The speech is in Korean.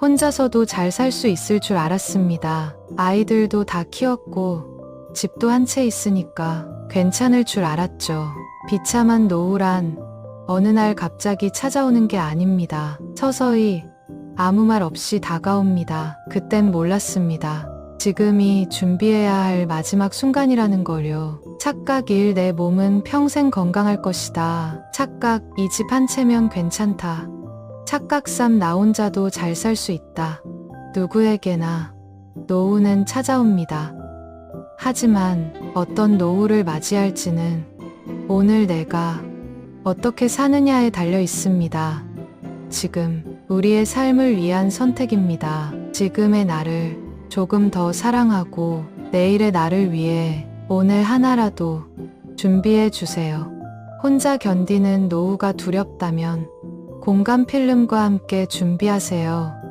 혼자서도 잘 살 수 있을 줄 알았습니다. 아이들도 다 키웠고 집도 한 채 있으니까 괜찮을 줄 알았죠. 비참한 노후란 어느 날 갑자기 찾아오는 게 아닙니다. 서서히 아무 말 없이 다가옵니다. 그땐 몰랐습니다. 지금이 준비해야 할 마지막 순간이라는 걸요. 착각 1. 내 몸은 평생 건강할 것이다. 착각 이 집 한 채면 괜찮다. 착각 3. 나 혼자도 잘 살 수 있다. 누구에게나 노후는 찾아옵니다. 하지만 어떤 노후를 맞이할지는 오늘 내가 어떻게 사느냐에 달려 있습니다. 지금 우리의 삶을 위한 선택입니다. 지금의 나를 조금 더 사랑하고 내일의 나를 위해 오늘 하나라도 준비해 주세요. 혼자 견디는 노후가 두렵다면 공감 필름과 함께 준비하세요.